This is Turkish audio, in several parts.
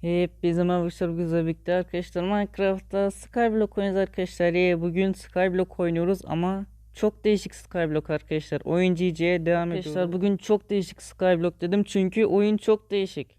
Hep bizim arkadaşlar güzel birlikte arkadaşlar Minecraft'ta Skyblock oynuyoruz arkadaşlar. Ye, bugün Skyblock oynuyoruz ama çok değişik Skyblock arkadaşlar. Oyun GG'ye devam ediyoruz. Arkadaşlar bugün çok değişik Skyblock dedim çünkü oyun çok değişik.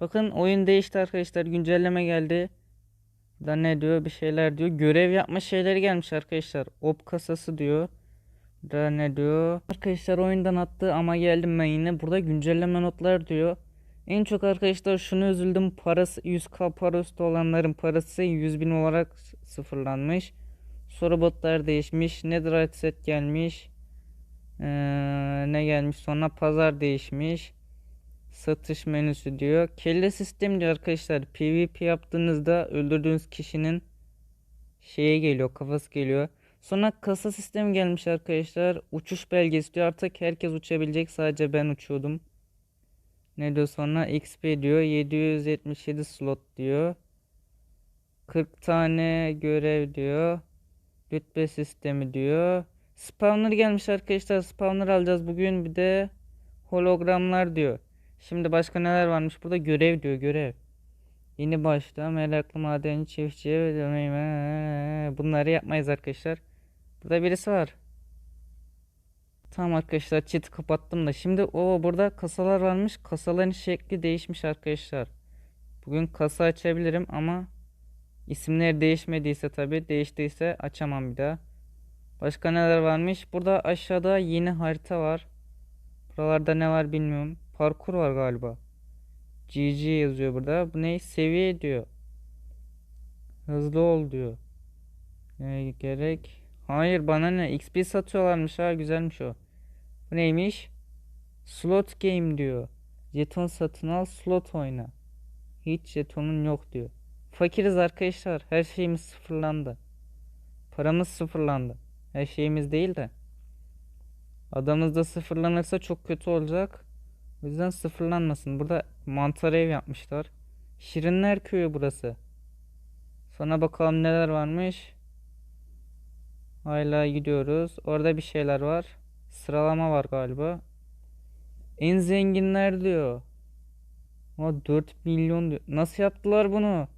Bakın oyun değişti arkadaşlar. Güncelleme geldi. Da ne diyor bir şeyler diyor. Görev yapma şeyleri gelmiş arkadaşlar. Op kasası diyor. Da ne diyor? Arkadaşlar oyundan attı ama geldim ben yine. Burada güncelleme notlar diyor. En çok arkadaşlar şunu üzüldüm. Parası 100k para üstü olanların parası 100 bin olarak sıfırlanmış. Sonra botlar değişmiş. Netherite set gelmiş. Ee, ne gelmiş? Sonra pazar değişmiş. Satış menüsü diyor. Kelle sistem diyor arkadaşlar. PvP yaptığınızda öldürdüğünüz kişinin şeye geliyor, kafası geliyor. Sonra kasa sistemi gelmiş arkadaşlar. Uçuş belgesi diyor. Artık herkes uçabilecek. Sadece ben uçuyordum. Ne diyor sonra? XP diyor. 777 slot diyor. 40 tane görev diyor. Rütbe sistemi diyor. Spawner gelmiş arkadaşlar. Spawner alacağız bugün. Bir de hologramlar diyor. Şimdi başka neler varmış? Burada görev diyor. Görev. Yeni başta meraklı madenci çiftçi bunları yapmayız arkadaşlar. Burada birisi var. Tamam arkadaşlar chat'i kapattım da şimdi o burada kasalar varmış. Kasaların şekli değişmiş arkadaşlar. Bugün kasa açabilirim ama isimleri değişmediyse tabi değiştiyse açamam bir daha. Başka neler varmış? Burada aşağıda yeni harita var. Buralarda ne var bilmiyorum. Parkur var galiba. GG yazıyor burada. Bu ne? Seviye diyor. Hızlı ol diyor. Ne gerek? Hayır bana ne? XP satıyorlarmış ha güzelmiş o. Bu neymiş? Slot game diyor. Jeton satın al slot oyna. Hiç jetonun yok diyor. Fakiriz arkadaşlar. Her şeyimiz sıfırlandı. Paramız sıfırlandı. Her şeyimiz değil de. Adamız da sıfırlanırsa çok kötü olacak. O yüzden sıfırlanmasın. Burada mantar ev yapmışlar. Şirinler köyü burası. Sonra bakalım neler varmış. Hala gidiyoruz. Orada bir şeyler var. Sıralama var galiba. En zenginler diyor. Ama 4 milyon diyor. Nasıl yaptılar bunu?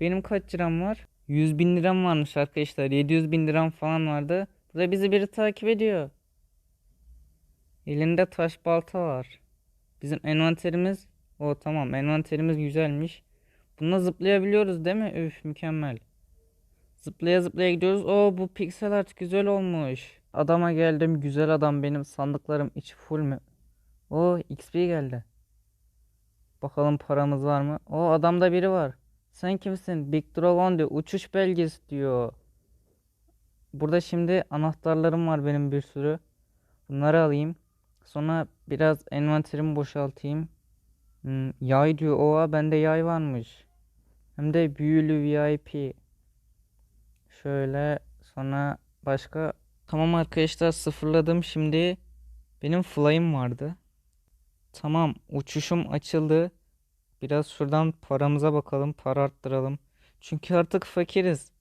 Benim kaç liram var? 100 bin liram varmış arkadaşlar. 700 bin liram falan vardı. Burada bizi biri takip ediyor. Elinde taş balta var. Bizim envanterimiz. O tamam envanterimiz güzelmiş. Bununla zıplayabiliyoruz değil mi? Üf mükemmel. Zıplaya zıplaya gidiyoruz. O bu piksel art güzel olmuş. Adama geldim. Güzel adam benim. Sandıklarım içi full mü? O XP geldi. Bakalım paramız var mı? O adamda biri var. Sen kimsin? Big Dragon diyor. Uçuş belgesi diyor. Burada şimdi anahtarlarım var benim bir sürü. Bunları alayım. Sonra biraz envanterimi boşaltayım. Hmm, yay diyor. Oha bende yay varmış. Hem de büyülü VIP. Şöyle sonra başka tamam arkadaşlar sıfırladım şimdi benim fly'ım vardı. Tamam uçuşum açıldı. Biraz şuradan paramıza bakalım para arttıralım. Çünkü artık fakiriz.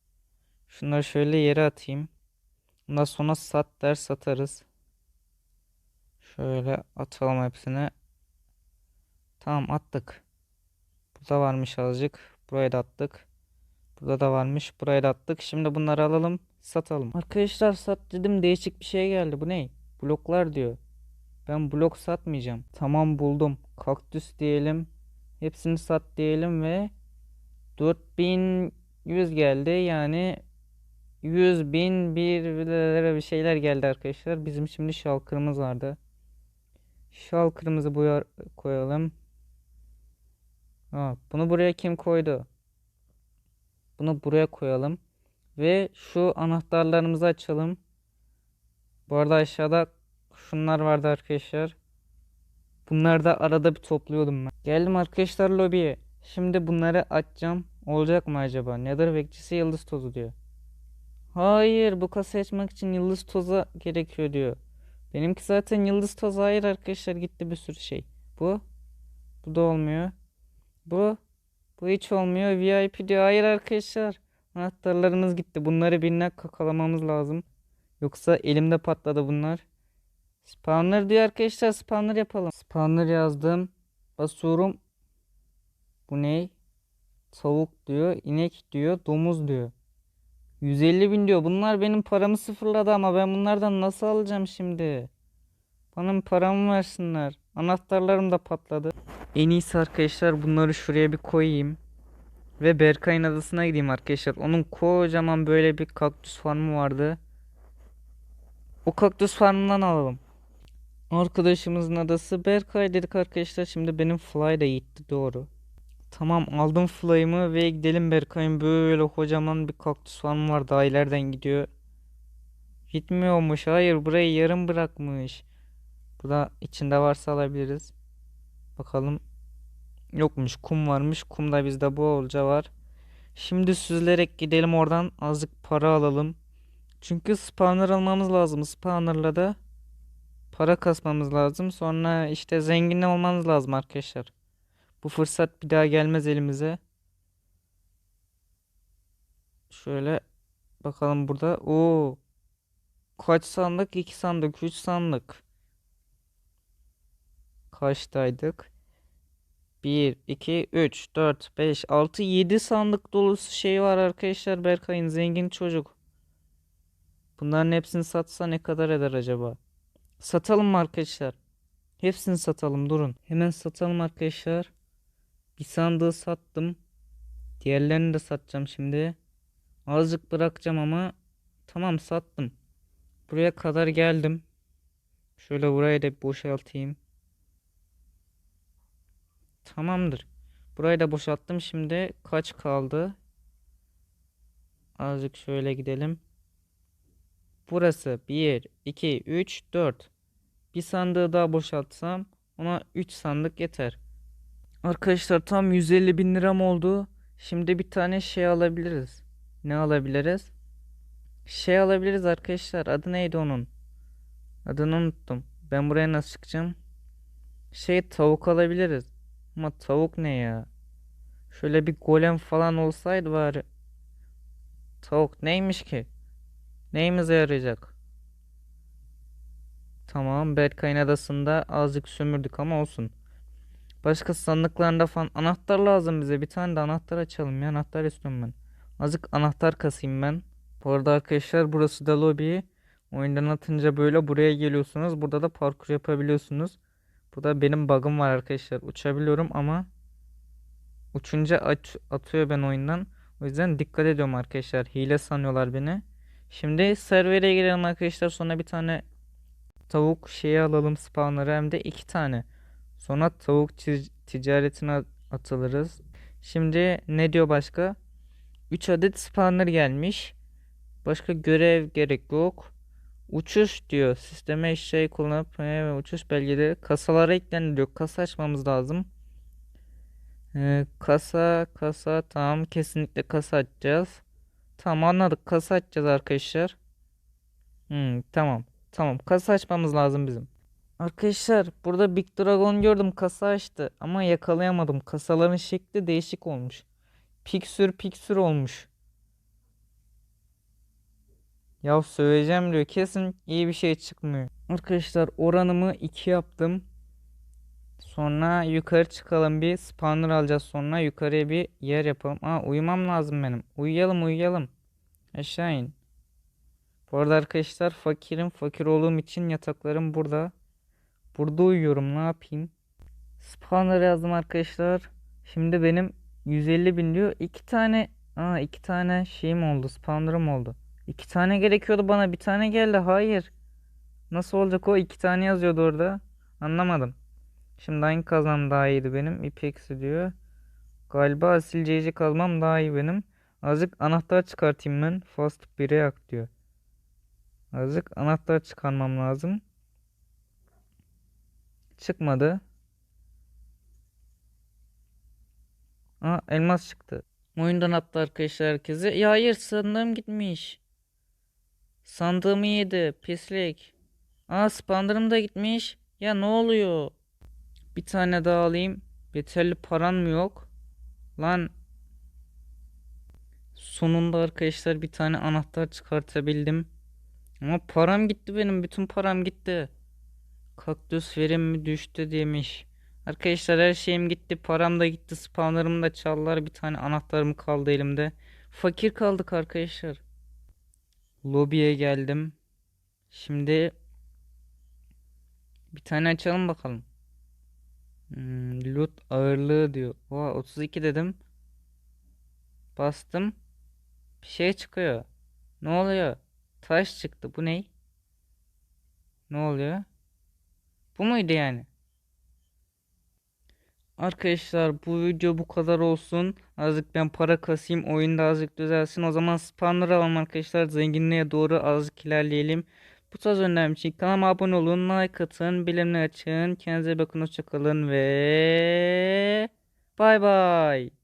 Şunları şöyle yere atayım. Ondan sonra sat der satarız. Şöyle atalım hepsini. Tamam attık. Burada varmış azıcık. Buraya da attık. Burada da varmış. Buraya da attık. Şimdi bunları alalım. Satalım. Arkadaşlar sat dedim. Değişik bir şey geldi. Bu ne? Bloklar diyor. Ben blok satmayacağım. Tamam buldum. Kaktüs diyelim. Hepsini sat diyelim ve 4100 geldi. Yani 100 bin bir bir şeyler geldi arkadaşlar. Bizim şimdi şalkırımız vardı. Şal kırmızı boya koyalım. Aa, bunu buraya kim koydu? Bunu buraya koyalım. Ve şu anahtarlarımızı açalım. Bu arada aşağıda şunlar vardı arkadaşlar. Bunları da arada bir topluyordum ben. Geldim arkadaşlar lobiye. Şimdi bunları açacağım. Olacak mı acaba? Nether bekçisi yıldız tozu diyor. Hayır bu kasa açmak için yıldız tozu gerekiyor diyor. Benimki zaten yıldız tozu hayır arkadaşlar gitti bir sürü şey. Bu. Bu da olmuyor. Bu. Bu hiç olmuyor. VIP diyor. Hayır arkadaşlar. Anahtarlarımız gitti. Bunları birine kakalamamız lazım. Yoksa elimde patladı bunlar. Spawner diyor arkadaşlar. Spawner yapalım. Spawner yazdım. Basıyorum. Bu ne? tavuk diyor, inek diyor, domuz diyor. 150 bin diyor. Bunlar benim paramı sıfırladı ama ben bunlardan nasıl alacağım şimdi? Bana paramı versinler. Anahtarlarım da patladı. En iyisi arkadaşlar bunları şuraya bir koyayım. Ve Berkay'ın adasına gideyim arkadaşlar. Onun kocaman böyle bir kaktüs farmı vardı. O kaktüs farmından alalım. Arkadaşımızın adası Berkay dedik arkadaşlar. Şimdi benim fly da gitti doğru. Tamam aldım fly'ımı ve gidelim Berkay'ın böyle kocaman bir kaktüs farmı var. Daha ileriden gidiyor. Gitmiyormuş. Hayır burayı yarım bırakmış. Bu da içinde varsa alabiliriz. Bakalım. Yokmuş kum varmış. Kum da bizde bolca var. Şimdi süzülerek gidelim oradan azıcık para alalım. Çünkü spawner almamız lazım. Spawner'la da para kasmamız lazım. Sonra işte zengin olmamız lazım arkadaşlar. Bu fırsat bir daha gelmez elimize. Şöyle bakalım burada. Oo. Kaç sandık? 2 sandık, 3 sandık. Kaçtaydık? 1, 2, 3, 4, 5, 6, 7 sandık dolusu şey var arkadaşlar Berkay'ın zengin çocuk. Bunların hepsini satsa ne kadar eder acaba? Satalım mı arkadaşlar? Hepsini satalım durun. Hemen satalım arkadaşlar. Bir sandığı sattım. Diğerlerini de satacağım şimdi. Azıcık bırakacağım ama tamam sattım. Buraya kadar geldim. Şöyle burayı da boşaltayım. Tamamdır. Burayı da boşalttım. Şimdi kaç kaldı? Azıcık şöyle gidelim. Burası 1, 2, 3, 4. Bir sandığı daha boşaltsam ona 3 sandık yeter. Arkadaşlar tam 150 bin liram oldu. Şimdi bir tane şey alabiliriz. Ne alabiliriz? Şey alabiliriz arkadaşlar. Adı neydi onun? Adını unuttum. Ben buraya nasıl çıkacağım? Şey tavuk alabiliriz. Ama tavuk ne ya? Şöyle bir golem falan olsaydı bari. Tavuk neymiş ki? Neyimize yarayacak? Tamam Berkay'ın adasında azıcık sömürdük ama olsun. Başka sandıklarında falan anahtar lazım bize. Bir tane de anahtar açalım ya. Anahtar istiyorum ben. Azıcık anahtar kasayım ben. Bu arada arkadaşlar burası da lobi. Oyundan atınca böyle buraya geliyorsunuz. Burada da parkur yapabiliyorsunuz. Burada benim bug'ım var arkadaşlar. Uçabiliyorum ama uçunca aç, atıyor ben oyundan. O yüzden dikkat ediyorum arkadaşlar. Hile sanıyorlar beni. Şimdi servere girelim arkadaşlar. Sonra bir tane tavuk şeyi alalım spawner'ı hem de iki tane. Sonra tavuk tic- ticaretine atılırız. Şimdi ne diyor başka? 3 adet spawner gelmiş. Başka görev gerek yok. Uçuş diyor. Sisteme şey kullanıp ve uçuş belgeleri kasalara ekleniliyor. Kasa açmamız lazım. Ee, kasa kasa tamam kesinlikle kasa açacağız. Tamam anladık kasa açacağız arkadaşlar. Hmm, tamam tamam kasa açmamız lazım bizim. Arkadaşlar burada Big Dragon gördüm kasa açtı ama yakalayamadım. Kasaların şekli değişik olmuş. Piksür piksür olmuş. Ya söyleyeceğim diyor kesin iyi bir şey çıkmıyor. Arkadaşlar oranımı 2 yaptım. Sonra yukarı çıkalım bir spawner alacağız sonra yukarıya bir yer yapalım. Aa uyumam lazım benim. Uyuyalım uyuyalım. Aşağı in. Bu arada arkadaşlar fakirim. Fakir olduğum için yataklarım burada. Burada uyuyorum ne yapayım. Spawner yazdım arkadaşlar. Şimdi benim 150 bin diyor. İki tane Aa iki tane şeyim oldu. Spawner'ım oldu. İki tane gerekiyordu bana. Bir tane geldi. Hayır. Nasıl olacak o? İki tane yazıyordu orada. Anlamadım. Şimdi hangi kazmam daha iyiydi benim? İpeksi diyor. Galiba asilceyici kazmam daha iyi benim. Azıcık anahtar çıkartayım ben. Fast 1'e yak diyor. Azıcık anahtar çıkarmam lazım. Çıkmadı. Aa elmas çıktı. Oyundan attı arkadaşlar herkese. Ya hayır sandığım gitmiş. Sandığımı yedi. Pislik. Aa spawner'ım da gitmiş. Ya ne oluyor? Bir tane daha alayım. Yeterli paran mı yok? Lan. Sonunda arkadaşlar bir tane anahtar çıkartabildim. Ama param gitti benim. Bütün param gitti. Kaktüs verim mi düştü demiş. Arkadaşlar her şeyim gitti. Param da gitti. Spawnlarımı da çaldılar. Bir tane anahtarım kaldı elimde. Fakir kaldık arkadaşlar. Lobiye geldim. Şimdi bir tane açalım bakalım. Hmm, loot ağırlığı diyor. Oha 32 dedim. Bastım. Bir şey çıkıyor. Ne oluyor? Taş çıktı. Bu ne? Ne oluyor? Bu muydu yani? Arkadaşlar bu video bu kadar olsun. Azıcık ben para kasayım. Oyunda azıcık düzelsin. O zaman spawner alalım arkadaşlar. Zenginliğe doğru azıcık ilerleyelim. Bu tarz önemli için kanalıma abone olun. Like atın. Bildirimleri açın. Kendinize bakın. Hoşçakalın ve bay bay.